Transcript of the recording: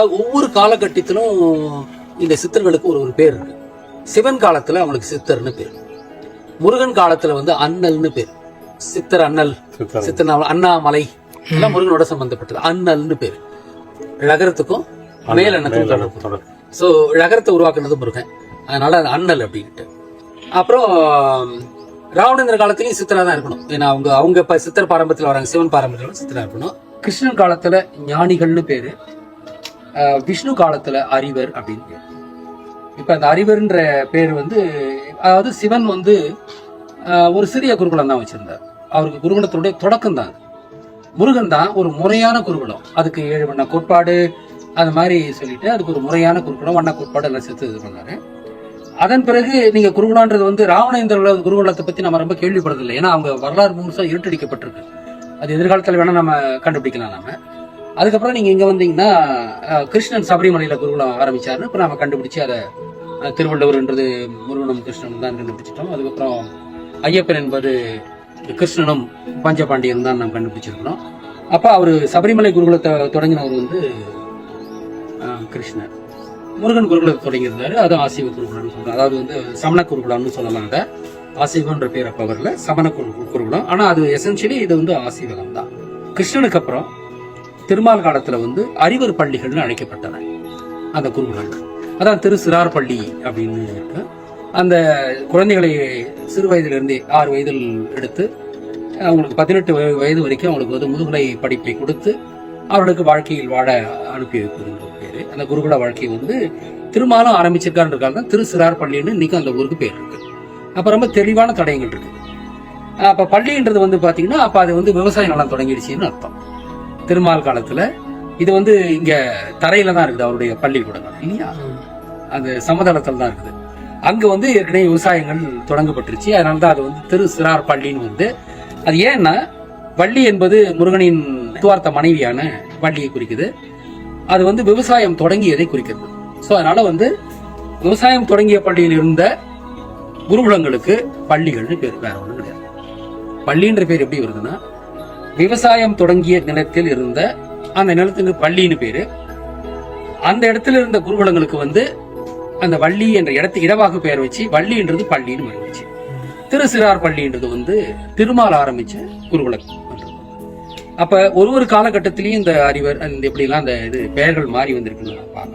ஒவ்வொரு காலகட்டத்திலும் இந்த சித்தர்களுக்கு ஒரு ஒரு பேர் இருக்கு. சிவன் காலத்துல அவங்களுக்கு சித்தர்னு பேர். முருகன் காலத்துல வந்து அண்ணல்னு பேர். சித்தர் அண்ணல் சித்தர். அண்ணாமலை எல்லாம் முருகனோட சம்பந்தப்பட்டது. அண்ணல்னு பேர். தொடர்பு. தொடர்பு. ஸோ ழகரத்தை உருவாக்குனது முருகன். அதனால அது அண்ணல் அப்படின்ட்டு. அப்புறம் ராவணேந்திர காலத்திலயும் சித்தரா தான் இருக்கணும். ஏன்னா அவங்க அவங்க சித்தர் பாரம்பரியத்தில் வராங்க. சிவன் பாரம்பரியத்தில் சித்தரா இருக்கணும். கிருஷ்ணன் காலத்துல ஞானிகள்னு பேரு. விஷ்ணு காலத்துல அறிவர் அப்படின்னு இப்ப அந்த அறிவர்ன்ற பேர் வந்து அதாவது சிவன் வந்து ஒரு சிறிய குருகுலம் தான் வச்சிருந்தார். அவருக்கு குருகுலத்தினுடைய தொடக்கம் தான் முருகன் தான் ஒரு முறையான குருகுலம். அதுக்கு ஏழு வண்ண கோட்பாடு அது மாதிரி சொல்லிட்டு அதுக்கு ஒரு முறையான குருகுலம் வண்ண கோட்பாடு எல்லாம் சேர்த்து இது பண்ணாரு. அதன் பிறகு நீங்க குருகுலான்றது வந்து ராவணேந்திர குருகுலத்தை பத்தி நம்ம ரொம்ப கேள்விப்படுறதில்லை ஏன்னா அவங்க வரலாறு முழுசா இருட்டடிக்கப்பட்டிருக்கு. அது எதிர்காலத்தில் வேணா நம்ம கண்டுபிடிக்கலாம் நம்ம அதுக்கப்புறம் நீங்க இங்க வந்தீங்கன்னா கிருஷ்ணன் சபரிமலையில குருகுலம் ஆரம்பிச்சாரு இப்ப நாம கண்டுபிடிச்சு அதை திருவள்ளுவர்ன்றது முருகனும் கிருஷ்ணனும் தான் கண்டுபிடிச்சிட்டோம். அதுக்கப்புறம் ஐயப்பன் என்பது கிருஷ்ணனும் பஞ்சபாண்டியன் தான் நாம் கண்டுபிடிச்சிருக்கிறோம். அப்ப அவர் சபரிமலை குருகுலத்தை தொடங்கினவர் வந்து கிருஷ்ணன் கிருஷ்ணர். முருகன் குருகுலத்தை தொடங்கியிருந்தாரு அதுவும் ஆசிவ குருகுலம்னு சொல்றாங்க. அதாவது வந்து சமண குருகுலம்னு சொல்லலாம் அதை. ஆசிவன்ற பேர் அப்ப வரல சமண குரு- குருகுலம். ஆனா அது எசென்சியலி இது வந்து ஆசிவகம் தான் கிருஷ்ணனுக்கு அப்புறம் திருமால் காலத்துல வந்து அறிவர் பள்ளிகள்னு அழைக்கப்பட்டன. அந்த குருகுலங்கள். அதான் திரு சிறார் பள்ளி அப்படின்னு இருக்கு. அந்த குழந்தைகளை சிறு வயதிலிருந்தே ஆறு வயதில் எடுத்து அவங்களுக்கு பதினெட்டு வயது வரைக்கும் அவங்களுக்கு வந்து முதுகலை படிப்பை கொடுத்து அவர்களுக்கு வாழ்க்கையில் வாழ அனுப்பி வைப்பதுன்ற பேர். அந்த குருகுல வாழ்க்கை வந்து திருமாலும் ஆரம்பிச்சிருக்காருன்றக்காக தான் திரு சிறார் பள்ளின்னு இன்னைக்கு அந்த ஊருக்கு பேர் இருக்கு. அப்போ ரொம்ப தெளிவான தடயங்கள் இருக்கு. அப்போ பள்ளின்றது வந்து பார்த்தீங்கன்னா அப்போ அது வந்து விவசாய நிலம் தொடங்கிடுச்சுன்னு அர்த்தம். திருமால் காலத்துல. இது வந்து இங்க தரையில தான் இருக்குது அவருடைய பள்ளிக்கூடங்கள் இல்லையா? அந்த சமதளத்தில் தான் இருக்குது. அங்க வந்து ஏற்கனவே விவசாயங்கள் தொடங்கப்பட்டுருச்சு. அதனால தான் அது வந்து திரு சிறார் பள்ளின்னு வந்து. அது ஏன்னா வள்ளி என்பது முருகனின் துவார்த்த மனைவியான வள்ளியை குறிக்குது. அது வந்து விவசாயம் தொடங்கியதை குறிக்கிறது ஸோ அதனால வந்து விவசாயம் தொடங்கிய பள்ளியில் இருந்த குருகுலங்களுக்கு பள்ளிகள்னு பேர் வேற ஒன்றும் கிடையாது. பள்ளின்ற பேர் எப்படி வருதுன்னா விவசாயம் தொடங்கிய நிலத்தில் இருந்த அந்த நிலத்துக்கு பள்ளின்னு பேரு. அந்த இடத்துல இருந்த குருகுலங்களுக்கு வந்து அந்த வள்ளி என்ற இடத்து இடவாக பெயர் வச்சு வள்ளின்றது பள்ளின்னு வந்துச்சு திருசிறார் பள்ளின்றது வந்து திருமால் ஆரம்பிச்ச குருகுலம். அப்ப ஒரு ஒரு காலகட்டத்திலயும் இந்த அறிவர் இந்த எப்படிலாம் அந்த இது பெயர்கள் மாறி வந்திருக்குன்னு நான்